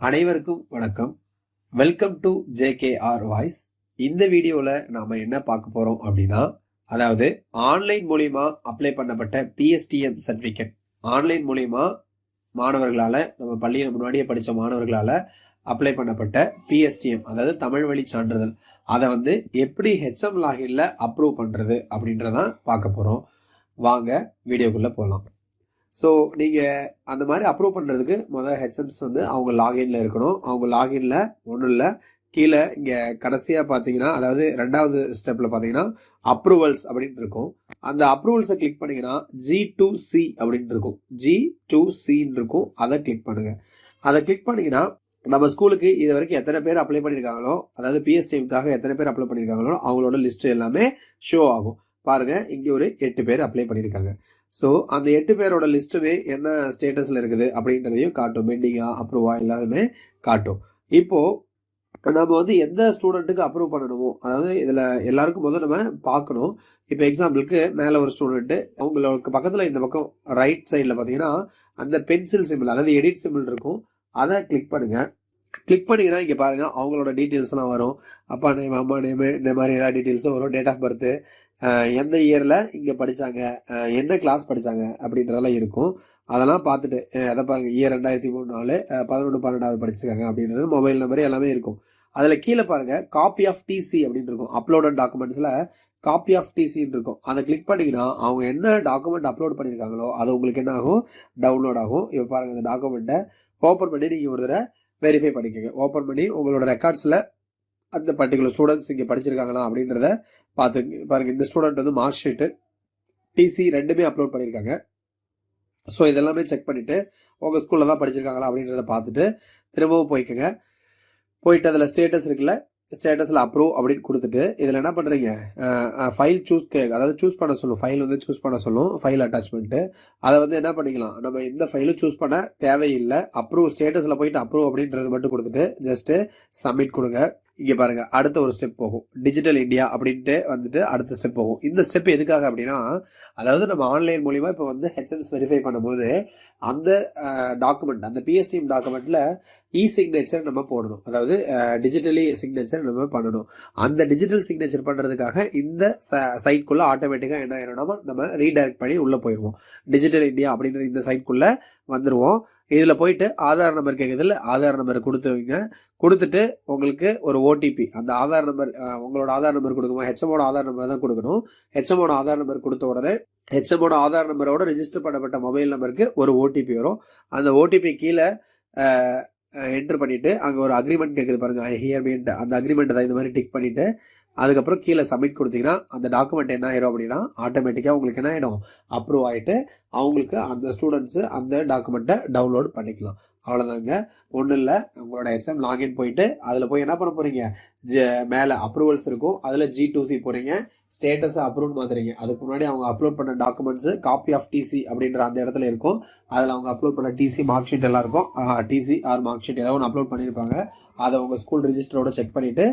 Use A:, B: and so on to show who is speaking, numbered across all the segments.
A: அனைவருக்கும் வணக்கம். Welcome to JKR voice இந்த வீடியோவில் நாம் என்ன பார்க்க போகிறோம் அப்படின்னா அதாவது ஆன்லைன் மூலிமா அப்ளை பண்ணப்பட்ட பிஎஸ்டிஎம் சர்டிஃபிகேட் ஆன்லைன் மூலிமா மாணவர்களால் நம்ம பள்ளியில் முன்னாடியே படித்த மாணவர்களால் அப்ளை பண்ணப்பட்ட பிஎஸ்டிஎம் அதாவது தமிழ் வழி சான்றிதழ். அதை வந்து எப்படி ஹெச்எம் லாகின்ல அப்ரூவ் பண்ணுறது அப்படின்றதான் பார்க்க போகிறோம் வாங்க வீடியோக்குள்ளே போகலாம் ஸோ நீங்கள் அந்த மாதிரி அப்ரூவ் பண்ணுறதுக்கு முதல் ஹெச்எம்ஸ் வந்து அவங்க லாகின்ல இருக்கணும். அவங்க லாகின்ல ஒன்றும் இல்லை. கீழே இங்கே கடைசியாக பார்த்தீங்கன்னா அதாவது ரெண்டாவது ஸ்டெப்பில் பார்த்தீங்கன்னா அப்ரூவல்ஸ் அப்படின்ட்டு இருக்கும். அந்த அப்ரூவல்ஸை கிளிக் பண்ணிங்கன்னா ஜி டு சி அப்படின்ட்டு இருக்கும். ஜி டு சின்னு இருக்கும். அதை கிளிக் பண்ணுங்கள் அதை கிளிக் பண்ணிங்கன்னா நம்ம ஸ்கூலுக்கு இது வரைக்கும் எத்தனை பேர் அப்ளை பண்ணியிருக்காங்களோ அதாவது பிஎஸ்டிஎம்காக எத்தனை பேர் அப்ளை பண்ணியிருக்காங்களோ அவங்களோட லிஸ்ட் எல்லாமே ஷோ ஆகும். பாருங்க இங்கே ஒரு எட்டு பேர் அப்ளை பண்ணியிருக்காங்க ஸோ அந்த எட்டு பேரோட லிஸ்ட்டுமே என்ன ஸ்டேட்டஸில் இருக்குது அப்படின்றதையும் காட்டும். பெண்டிங்கா அப்ரூவா எல்லாருமே காட்டும். இப்போது நம்ம வந்து எந்த ஸ்டூடெண்ட்டுக்கு அப்ரூவ் பண்ணணுமோ அதாவது இதில் எல்லாருக்கும் போது நம்ம பார்க்கணும். இப்போ எக்ஸாம்பிளுக்கு மேலே ஒரு ஸ்டூடெண்ட்டு அவங்களுக்கு பக்கத்தில் இந்த பக்கம் ரைட் சைடில் பார்த்தீங்கன்னா அந்த பென்சில் சிம்பிள் அதாவது எடிட் சிம்பிள் இருக்கும். அதை கிளிக் பண்ணுங்கள் கிளிக் பண்ணிங்கன்னா இங்கே பாருங்கள் அவங்களோட டீட்டெயில்ஸ்லாம் வரும். அப்பா நேம் அம்மா நேமு இந்த மாதிரி எல்லா டீட்டெயில்ஸும் வரும். டேட் ஆஃப் பர்த்து எந்த இயரில் இங்கே படித்தாங்க என்ன கிளாஸ் படித்தாங்க அப்படின்றதெல்லாம் இருக்கும். அதெல்லாம் பார்த்துட்டு எதை பாருங்கள் இயர் ரெண்டாயிரத்தி மூணு நாலு பதினொன்று பன்னெண்டாவது படிச்சிருக்காங்க அப்படின்றது மொபைல் நம்பர் எல்லாமே இருக்கும். அதில் கீழே பாருங்கள் காப்பி ஆஃப் டிசி அப்படின்னு இருக்கும். அப்லோடட் டாக்குமெண்ட்ஸில் காப்பி ஆஃப் டிசின்னு இருக்கும். அதை கிளிக் பண்ணிங்கன்னா அவங்க என்ன டாக்குமெண்ட் அப்லோட் பண்ணியிருக்காங்களோ அது உங்களுக்கு என்ன ஆகும்? டவுன்லோட் ஆகும். இப்போ பாருங்கள் இந்த டாக்குமெண்ட்டை ஓப்பன் பண்ணி நீங்கள் ஒரு தடவை வெரிஃபை பண்ணிக்கோங்க. ஓப்பன் பண்ணி உங்களோட ரெக்கார்ட்ஸில் அந்த பர்டிகுலர் ஸ்டூடெண்ட்ஸ் இங்கே படிச்சிருக்காங்களா அப்படின்றத பார்த்து பாருங்கள் இந்த ஸ்டூடெண்ட் வந்து மார்க் ஷீட்டு டிசி ரெண்டுமே அப்லோட் பண்ணியிருக்காங்க ஸோ இதெல்லாமே செக் பண்ணிவிட்டு உங்கள் ஸ்கூலில் தான் படிச்சிருக்காங்களா அப்படின்றத பார்த்துட்டு திரும்பவும் போய்க்குங்க. போயிட்டு அதில் ஸ்டேட்டஸ் இருக்குல்ல ஸ்டேட்டஸில் அப்ரூவ் அப்படின்னு கொடுத்துட்டு இதில் என்ன பண்ணுறீங்க ஃபைல் சூஸ் அதாவது சூஸ் பண்ண சொல்லும் ஃபைல் வந்து சூஸ் பண்ண சொல்லும் ஃபைல் அட்டாச்மெண்ட்டு அதை வந்து என்ன பண்ணிக்கலாம்? நம்ம எந்த ஃபைலும் சூஸ் பண்ண தேவையில்லை அப்ரூவ் ஸ்டேட்டஸில் போயிட்டு அப்ரூவ் அப்படின்றது மட்டும் கொடுத்துட்டு ஜஸ்ட்டு சப்மிட் கொடுங்க. இங்கே பாருங்க அடுத்த ஒரு ஸ்டெப் போகும். டிஜிட்டல் இந்தியா அப்படின்ட்டு வந்துட்டு அடுத்த ஸ்டெப் போகும். இந்த ஸ்டெப் எதுக்காக அப்படின்னா அதாவது நம்ம ஆன்லைன் மூலிமா இப்போ வந்து ஹெச்எம்ஸ் வெரிஃபை பண்ணும்போது அந்த டாக்குமெண்ட் அந்த பிஎஸ்டிஎம் டாக்குமெண்ட்டில் இ சிக்னேச்சர் நம்ம போடணும். அதாவது டிஜிட்டலி சிக்னேச்சர் நம்ம பண்ணணும். அந்த டிஜிட்டல் சிக்னேச்சர் பண்ணுறதுக்காக இந்த சைட்குள்ளே ஆட்டோமேட்டிக்காக என்ன ஆயிடும்னா நம்ம ரீடைரக்ட் பண்ணி உள்ளே போயிடுவோம். டிஜிட்டல் இந்தியா அப்படின்ற இந்த சைட்குள்ளே வந்துடுவோம் இதில் போயிட்டு ஆதார் நம்பர் கேட்குறதுல ஆதார் நம்பர் கொடுத்துவீங்க கொடுத்துட்டு உங்களுக்கு ஒரு ஓடிபி அந்த ஆதார் நம்பர் உங்களோட ஆதார் நம்பர் கொடுக்குமா ஹெச்எமோட ஆதார் நம்பர் தான் கொடுக்கணும். ஹெச்எமோட ஆதார் நம்பர் கொடுத்த உடனே ஹெச்எமோட ஆதார் நம்பரோட ரிஜிஸ்டர் பண்ணப்பட்ட மொபைல் நம்பருக்கு ஒரு ஓடிபி வரும். அந்த ஓடிபி கீழே என்டர் பண்ணிவிட்டு அங்கே ஒரு அக்ரிமெண்ட் கேட்குது பாருங்க. ஐ ஹியர் மீன் அந்த அக்ரிமெண்ட் தான் இந்த மாதிரி டிக் பண்ணிவிட்டு அதுக்கப்புறம் கீழே சப்மிட் கொடுத்தீங்கன்னா அந்த டாக்குமெண்ட் என்ன ஆயிரும் அப்படின்னா ஆட்டோமேட்டிக்காக உங்களுக்கு என்ன ஆகிடும் அப்ரூவ் ஆகிட்டு அவங்களுக்கு அந்த ஸ்டூடெண்ட்ஸு அந்த டாக்குமெண்ட்டை டவுன்லோட் பண்ணிக்கலாம். அவ்வளோதாங்க ஒன்றும் இல்லை. உங்களோட எக்ஸாம் லாகின் போயிட்டு அதில் போய் என்ன பண்ண போகிறீங்க ஜ மேலே அப்ரூவல்ஸ் இருக்கும். அதில் ஜி டூ சி போகிறீங்க ஸ்டேட்டஸை அப்ரூவ் மாத்துறீங்க. அதுக்கு முன்னாடி அவங்க அப்லோட் பண்ண டாக்குமெண்ட்ஸு காப்பி ஆஃப் டிசி அப்படின்ற அந்த இடத்துல இருக்கும். அதில் அவங்க அப்லோட் பண்ண டிசி மார்க் ஷீட் எல்லாம் இருக்கும். டிசி ஆர் மார்க் ஷீட் ஏதாவது ஒன்று அப்லோட் பண்ணியிருப்பாங்க அதை உங்கள் ஸ்கூல் ரிஜிஸ்டரோட செக் பண்ணிவிட்டு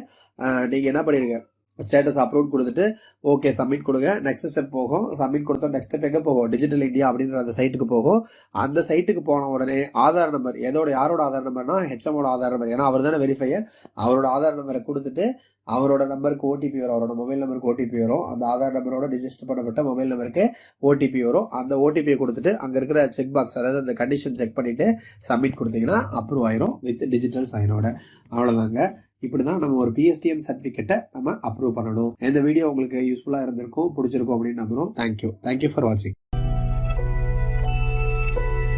A: நீங்கள் என்ன பண்ணிடுங்க ஸ்டேட்டஸ் அப்லோட் கொடுத்துட்டு ஓகே சப்மிட் கொடுங்க. நெக்ஸ்ட் ஸ்டெப் போகும். சப்மிட் கொடுத்தோம் நெக்ஸ்ட் ஸ்டெப் எங்கே போகும்? டிஜிட்டல் இந்தியா அப்படின்ற அந்த சைட்டுக்கு போகும். அந்த சைட்டுக்கு போன உடனே ஆதார் நம்பர் எதோட யாரோட ஆதார் நம்பர்னா ஹெச்எமோட ஆதார் நம்பர் ஏன்னா அவர் தானே வெரிஃபையர் அவரோட ஆதார் நம்பரை கொடுத்துட்டு அவரோட நம்பருக்கு ஓடிபி வரும். அவரோட மொபைல் நம்பருக்கு ஓடிபி வரும். அந்த ஆதார் நம்பரோட ரிஜிஸ்டர் பண்ணப்பட்ட மொபைல் நம்பருக்கு ஓடிபி வரும். அந்த ஓடிபியை கொடுத்துட்டு அங்கே இருக்கிற செக் பாக்ஸ் அதாவது அந்த கண்டிஷன் செக் பண்ணிவிட்டு சப்மிட் கொடுத்தீங்கன்னா அப்ரூவ் ஆயிரும் வித் டிஜிட்டல் சைனோட அவ்வளோதாங்க இப்படி தான் நம்ம ஒரு பிஎஸ்டிஎம் சர்டிஃபிகேட்டை நம்ம அப்ரூவ் பண்ணணும். இந்த வீடியோ உங்களுக்கு யூஸ்ஃபுல்லாக இருந்திருக்கும் பிடிச்சிருக்கும் அப்படின்னு நம்புறோம். தேங்க்யூ தேங்க்யூ ஃபார் வாட்சிங்